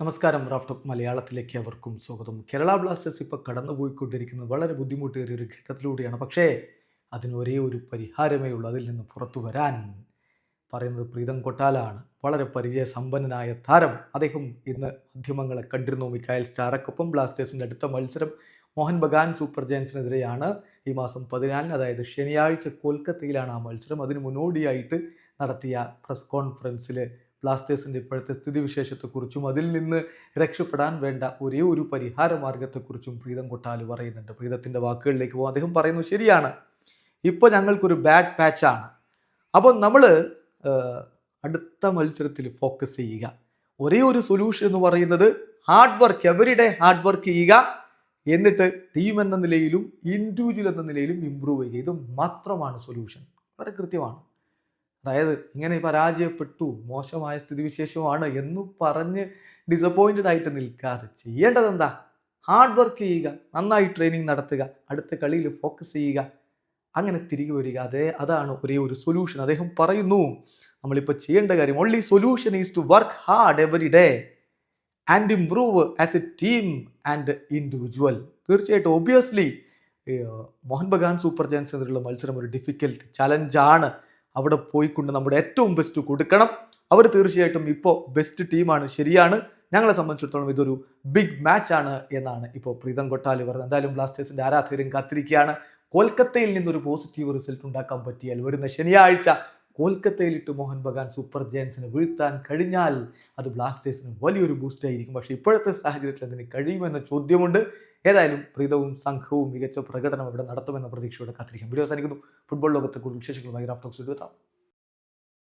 നമസ്കാരം റാഫ്റ്റ് മലയാളത്തിലേക്ക് അവർക്കും സ്വാഗതം. കേരള ബ്ലാസ്റ്റേഴ്സ് ഇപ്പോൾ കടന്നുപോയിക്കൊണ്ടിരിക്കുന്നത് വളരെ ബുദ്ധിമുട്ടേറിയ ഒരു ഘട്ടത്തിലൂടെയാണ്. പക്ഷേ അതിന് ഒരേ ഒരു പരിഹാരമേ ഉള്ളൂ. അതിൽ നിന്ന് പുറത്തു വരാൻ പറയുന്നത് പ്രീതം കൊട്ടാലാണ്. വളരെ പരിചയസമ്പന്നനായ താരം. അദ്ദേഹം ഇന്ന് മാധ്യമങ്ങളെ കണ്ടിരുന്നു. മിക്കായൽ സ്റ്റാറക്കൊപ്പം ബ്ലാസ്റ്റേഴ്സിന്റെ അടുത്ത മത്സരം മോഹൻ ബഗാൻ സൂപ്പർ ജയൻസിനെതിരെയാണ് ഈ മാസം പതിനാലിന് അതായത് ശനിയാഴ്ച കൊൽക്കത്തയിലാണ് ആ മത്സരം. അതിന് മുന്നോടിയായിട്ട് നടത്തിയ പ്രസ് കോൺഫറൻസിൽ ബ്ലാസ്റ്റേഴ്സിന്റെ ഇപ്പോഴത്തെ സ്ഥിതിവിശേഷത്തെക്കുറിച്ചും അതിൽ നിന്ന് രക്ഷപ്പെടാൻ വേണ്ട ഒരേ ഒരു പരിഹാര മാർഗത്തെക്കുറിച്ചും പ്രീതം കൊട്ടാൽ പറയുന്നുണ്ട്. പ്രീതത്തിന്റെ വാക്കുകളിലേക്ക് പോകും. അദ്ദേഹം പറയുന്നു ശരിയാണ്. ഇപ്പോൾ ഞങ്ങൾക്കൊരു ബാഡ് പാച്ചാണ് അപ്പോൾ നമ്മൾ അടുത്ത മത്സരത്തിൽ ഫോക്കസ് ചെയ്യുക. ഒരേ ഒരു സൊല്യൂഷൻ എന്ന് പറയുന്നത് hard work everyday hard work ചെയ്യുക. എന്നിട്ട് ടീം എന്ന നിലയിലും ഇൻഡിവിജ്വൽ എന്ന നിലയിലും ഇമ്പ്രൂവ് ചെയ്യുക. ഇത് മാത്രമാണ് സൊല്യൂഷൻ വളരെ കൃത്യമാണ്. അതായത് ഇങ്ങനെ പരാജയപ്പെട്ടു മോശമായ സ്ഥിതിവിശേഷമാണ് എന്ന് പറഞ്ഞ് ഡിസപ്പോയിന്റഡ് ആയിട്ട് നിൽക്കാതെ ചെയ്യേണ്ടത് എന്താ ഹാർഡ് വർക്ക് ചെയ്യുക നന്നായി ട്രെയിനിങ് നടത്തുക അടുത്ത കളിയിൽ ഫോക്കസ് ചെയ്യുക അങ്ങനെ തിരികെ വരിക. അതേ അതാണ് ഒരേ ഒരു സൊല്യൂഷൻ അദ്ദേഹം പറയുന്നു നമ്മളിപ്പോൾ ചെയ്യേണ്ട കാര്യം only solution is to work hard every day and improve as a team and individual തീർച്ചയായിട്ടും obviously Mohun Bagan super giants എന്നുള്ള മത്സരം ഒരു ഡിഫിക്കൽട്ട് ചലഞ്ചാണ് അവിടെ പോയിക്കൊണ്ട് നമ്മുടെ ഏറ്റവും ബെസ്റ്റ് കൊടുക്കണം. അവർ തീർച്ചയായിട്ടും ഇപ്പോൾ ബെസ്റ്റ് ടീമാണ് ശരിയാണ്. ഞങ്ങളെ സംബന്ധിച്ചിടത്തോളം ഇതൊരു ബിഗ് മാച്ച് ആണ് എന്നാണ് ഇപ്പോൾ പ്രീതം കൊട്ടാലി പറഞ്ഞത്. എന്തായാലും ബ്ലാസ്റ്റേഴ്സിന്റെ ആരാധകരും കാത്തിരിക്കുകയാണ്. കൊൽക്കത്തയിൽ നിന്നൊരു പോസിറ്റീവ് റിസൾട്ട് ഉണ്ടാക്കാൻ പറ്റിയാൽ വരുന്ന ശനിയാഴ്ച കൊൽക്കത്തയിലിട്ട് മോഹൻ ബഗാൻ സൂപ്പർ ജയൻസിന് വീഴ്ത്താൻ കഴിഞ്ഞാൽ അത് ബ്ലാസ്റ്റേഴ്സിന് വലിയൊരു ബൂസ്റ്റ് ആയിരിക്കും. പക്ഷേ ഇപ്പോഴത്തെ സാഹചര്യത്തിൽ അതിന് കഴിയുമെന്ന ചോദ്യമുണ്ട്. ഏതായാലും പ്രീതവും സംഘവും മികച്ച പ്രകടനം ഇവിടെ നടത്തുമെന്ന പ്രതീക്ഷയോടെ കാത്തിരിക്കാം. വീഡിയോ അവസാനിക്കുന്നു. ഫുട്ബോൾ ലോകത്തെ കൂടുതൽ വിശേഷങ്ങളുമായി റാഫ്റ്റോക്സ് എത്താം